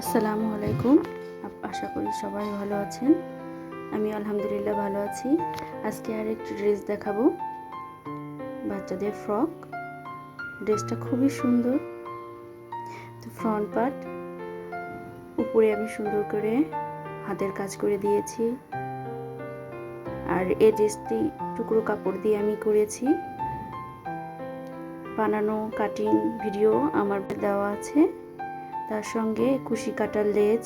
আসসালামু আলাইকুম। আশা করি সবাই ভালো আছেন। আমি আলহামদুলিল্লাহ ভালো আছি। আজকে আর একটি ড্রেস দেখাবো। বাচ্চাদের ফ্রক। ড্রেসটা খুবই সুন্দর। তো ফ্রন্ট পার্ট, উপরে আমি সুন্দর করে হাতের কাজ করে দিয়েছি। আর এই ড্রেসটি টুকরো কাপড় দিয়ে আমি করেছি। বানানো, কাটিং ভিডিও আমার দেওয়া আছে। তার সঙ্গে কুশি কাটার লেজ,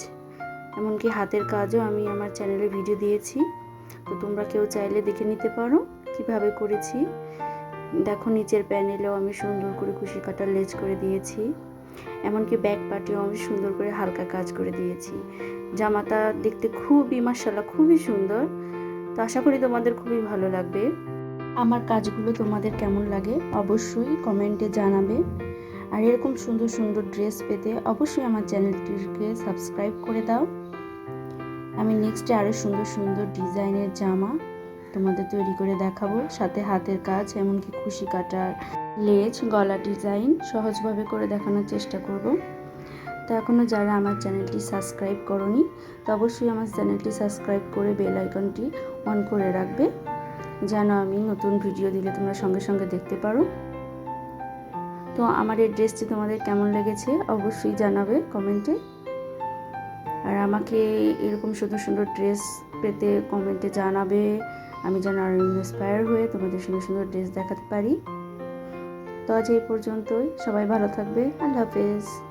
এমনকি হাতের কাজও আমি আমার চ্যানেলে ভিডিও দিয়েছি। তো তোমরা কেউ চাইলে দেখে নিতে পারো কীভাবে করেছি। দেখো, নিচের প্যানেলেও আমি সুন্দর করে কুশি কাটার লেজ করে দিয়েছি। এমনকি ব্যাক পার্টেও আমি সুন্দর করে হালকা কাজ করে দিয়েছি। জামাটা দেখতে খুবই মার্শাল্লাহ খুবই সুন্দর। তো আশা করি তোমাদের খুবই ভালো লাগবে। আমার কাজগুলো তোমাদের কেমন লাগে অবশ্যই কমেন্টে জানাবে। আর এরকম সুন্দর সুন্দর ড্রেস পেতে অবশ্যই আমার চ্যানেলটিকে সাবস্ক্রাইব করে দাও। আমি নেক্সটে আরও সুন্দর সুন্দর ডিজাইনের জামা তোমাদের তৈরি করে দেখাবো। সাথে হাতের কাজ, এমনকি খুশি কাটার লেজ, গলা ডিজাইন সহজভাবে করে দেখানোর চেষ্টা করব। তো এখনও যারা আমার চ্যানেলটি সাবস্ক্রাইব করনি, তো অবশ্যই আমার চ্যানেলটি সাবস্ক্রাইব করে বেল আইকনটি অন করে রাখবে। যেন আমি নতুন ভিডিও দিলে তোমরা সঙ্গে সঙ্গে দেখতে পারো। তো আমার এই ড্রেসটি তোমাদের কেমন লেগেছে অবশ্যই জানাবে কমেন্টে। আর আমাকে এরকম সুন্দর সুন্দর ড্রেস পেতে কমেন্টে জানাবে। আমি যেন আরও ইন্সপায়ার হয়ে তোমাদের সুন্দর সুন্দর ড্রেস দেখাতে পারি। তো আজ এই পর্যন্তই। সবাই ভালো থাকবে। আল্লাহ হাফেজ।